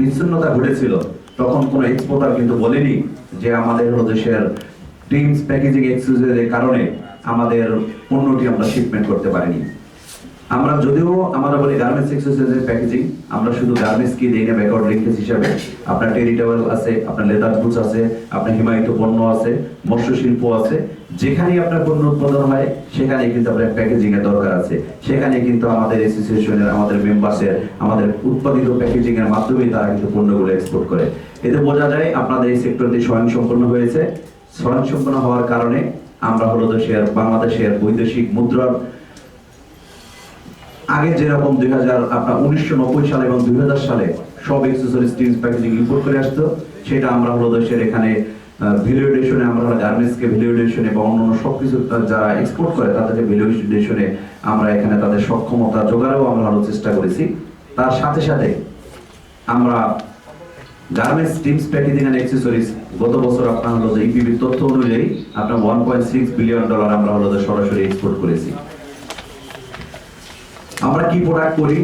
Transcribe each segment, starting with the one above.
বিচ্ছিন্নতা ঘটেছিল, তখন কোনো এক্সপোর্টার কিন্তু বলেনি যে আমাদের দেশের টিমস প্যাকেজিং এক্সকিউজের কারণে আমাদের পণ্যটি আমরা শিপমেন্ট করতে পারিনি। আমরা যদিও আমরা বলি গার্মেন্টস এক্সেসরিজের প্যাকেজিং আমরা শুধু গার্মেন্টস কি দেই না ব্যাকওয়ার্ড লিঙ্কেজ হিসাবে, আপনার টেরিটেবল আছে, আপনার লেদার গুডস আছে, আপনার হিমায়িত পণ্য আছে মৎস্য শিল্প আছে, যেখানেই আপনার পণ্য উৎপাদন হয় সেখানে কিন্তু আপনার প্যাকেজিং এর দরকার আছে। সেখানে কিন্তু আমাদের অ্যাসোসিয়েশনের আমাদের মেম্বারসের আমাদের উৎপাদিত প্যাকেজিং এর মাধ্যমে তারা কিন্তু পণ্যগুলো এক্সপোর্ট করে। এতে বোঝা যায় আপনাদের এই সেক্টরটি স্বয়ংসম্পূর্ণ হয়েছে। স্বয়ংসম্পূর্ণ হওয়ার কারণে আমরা হলো দেশের বাংলাদেশের বৈদেশিক মুদ্রার আগে যেরকম দুই হাজার আপনার উনিশশো নব্বই সালে এবং দুই হাজার সালে সব এক্সেসরি স্টিলস প্যাকেজিং ইম্পোর্ট করে আসতো সেটা আমরা হলো দেশের এখানে ভ্যালুয়েশনে আমরা গার্মেন্টসকে ভ্যালুয়েশনে এবং অন্যান্য সবকিছু আহ, যারা এক্সপোর্ট করে তাদেরকে ভ্যালুয়েশনে আমরা এখানে তাদের সক্ষমতা জোগাড়েও আমরা আরও চেষ্টা করেছি। তার সাথে সাথে আমরা garments trims packaging and accessories গত বছর আপনার হলো যে ইপিবির তথ্য অনুযায়ী আপনার one point six billion dollar আমরা হলো সরাসরি এক্সপোর্ট করেছি। আমরা কি প্রোডাক্ট করি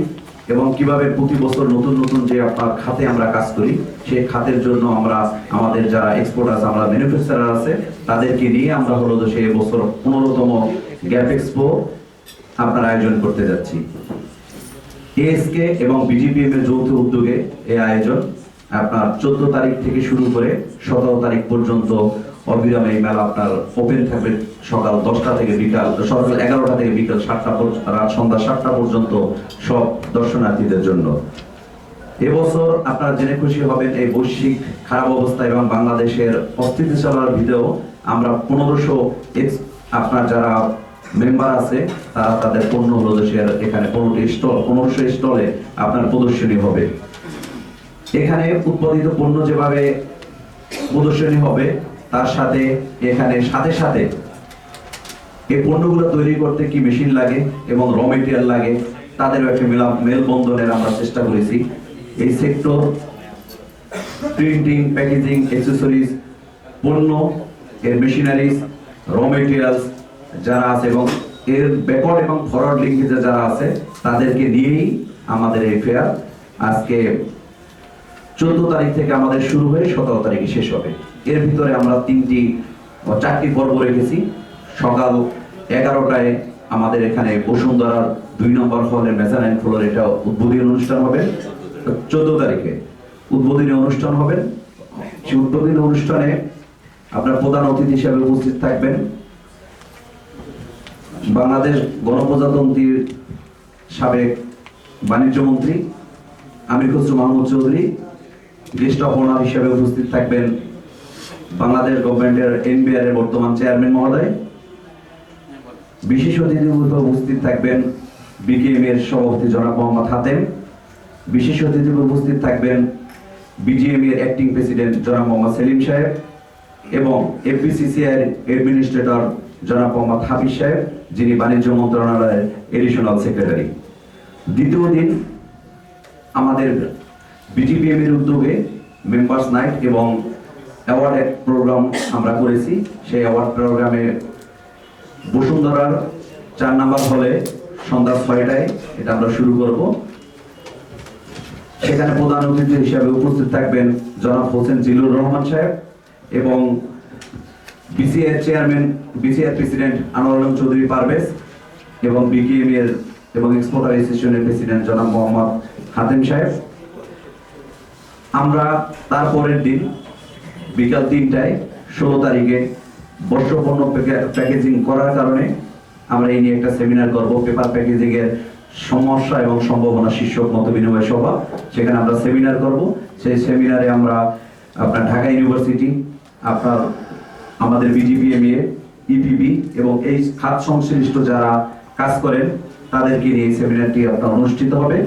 এবং কীভাবে প্রতি বছর নতুন নতুন যে আপনার খাতে আমরা কাজ করি, সেই খাতের জন্য আমরা, আমাদের যারা এক্সপোর্ট আছে আমরা ম্যানুফ্যাকচারার আছে, তাদেরকে নিয়ে আমরা হলো যে সেই বছর পনেরোতম গ্যাপ এক্সপো আপনার আয়োজন করতে যাচ্ছি। এএসকে এবং বিজিপিএম এর যৌথ উদ্যোগে এই আয়োজন আপনার চোদ্দ তারিখ থেকে শুরু করে সতেরো তারিখ পর্যন্ত অবিরামে এই মেলা আপনার ওপেন থাকবে সকাল দশটা থেকে বিকাল, সকাল এগারোটা থেকে বিকাল সাতটা রাত সন্ধ্যা সাতটা পর্যন্ত সব দর্শনার্থীদের জন্য। এবছর আপনারা জেনে খুশি হবেন এই বৈশ্বিক খারাপ অবস্থা এবং বাংলাদেশের অস্থিতিশীলতার ভিতরেও আমরা পনেরোশো আপনার যারা মেম্বার আছে, তারা তাদের পণ্য হলো দেশের এখানে পনেরোটি স্টল পনেরোশো স্টলে আপনার প্রদর্শনী হবে। এখানে উৎপাদিত পণ্য যেভাবে প্রদর্শনী হবে, তার সাথে এখানে সাথে সাথে এই পণ্যগুলো তৈরি করতে কি মেশিন লাগে এবং র মেটেরিয়াল লাগে, তাদেরও একটা মেলা, মেলবন্ধনের আমরা চেষ্টা করেছি। এই সেক্টর প্রিন্টিং প্যাকেজিং অ্যাক্সেসরিজ পণ্য, এর মেশিনারিজ র মেটেরিয়ালস যারা আছে এবং এর ব্যাকওয়ার্ড এবং ফরওয়ার্ড লিঙ্কেজে যারা আছে, তাদেরকে নিয়েই আমাদের এই ফেয়ার আজকে চোদ্দ তারিখ থেকে আমাদের শুরু হয়ে সতেরো তারিখে শেষ হবে। এর ভিতরে আমরা তিনটি চারটি পর্ব রেখেছি। সকাল এগারোটায় আমাদের এখানে বসুন্ধরার দুই নম্বর হলের মেজানাইন ফ্লোর এটা উদ্বোধনী অনুষ্ঠান হবে। চোদ্দ তারিখে উদ্বোধনী অনুষ্ঠান হবে। সেই উদ্বোধনী অনুষ্ঠানে আপনার প্রধান অতিথি হিসেবে উপস্থিত থাকবেন। বাংলাদেশ গণপ্রজাতন্ত্রীর সাবেক বাণিজ্য মন্ত্রী Amir Khasru Mahmud Chowdhury guest of honour হিসেবে উপস্থিত থাকবেন বাংলাদেশ গভর্নমেন্টের এনবিআর এর বর্তমান চেয়ারম্যান মহোদয়। বিশেষ অতিথি উপস্থিত থাকবেন বিকেএম এর সভাপতি জনাব মোহাম্মদ হাতেম। বিশেষ অতিথি উপস্থিত থাকবেন বিজিএম এর অ্যাক্টিং প্রেসিডেন্ট জনাব মোহাম্মদ সেলিম সাহেব এবং অ্যাডমিনিস্ট্রেটর জনাব মোহাম্মদ হাফিজ সাহেব, যিনি বাণিজ্য মন্ত্রণালয়ের এডিশনাল সেক্রেটারি দ্বিতীয় দিন আমাদের বিজিপিএম এর উদ্যোগে মেম্বার্স নাইট এবং অ্যাওয়ার্ড এক প্রোগ্রাম আমরা করেছি। সেই অ্যাওয়ার্ড প্রোগ্রামে বসুন্ধরার চার নাম্বার হলে সন্ধ্যা ছয়টায় এটা আমরা শুরু করব। সেখানে প্রধান অতিথি হিসাবে উপস্থিত থাকবেন জনাব হোসেন জিলুর রহমান সাহেব এবং BCR chairman BCR president Anwar Alam Chowdhury Parvez এবং বিকেএম এর এবং এক্সপোর্টার অ্যাসোসিয়েশনের প্রেসিডেন্ট জনাব মোহাম্মদ হাতেম সাহেব। আমরা তারপরের দিন বিকাল তিনটায় ষোলো তারিখে বর্ষপণ্য প্যাকেজিং করার কারণে আমরা এই নিয়ে একটা সেমিনার করব। পেপার প্যাকেজিং এর সমস্যা এবং সম্ভাবনা শীর্ষক মত বিনিময় সভা। সেখানে আমরা সেমিনার করব। সেই সেমিনারে আমরা আপনার ঢাকা ইউনিভার্সিটি, আপনার আমাদের বিজিপিএমএ ইপিবি এবং এই খাত সংশ্লিষ্ট যারা কাজ করেন, তাদেরকে নিয়ে সেমিনারটি আপনার অনুষ্ঠিত হবে।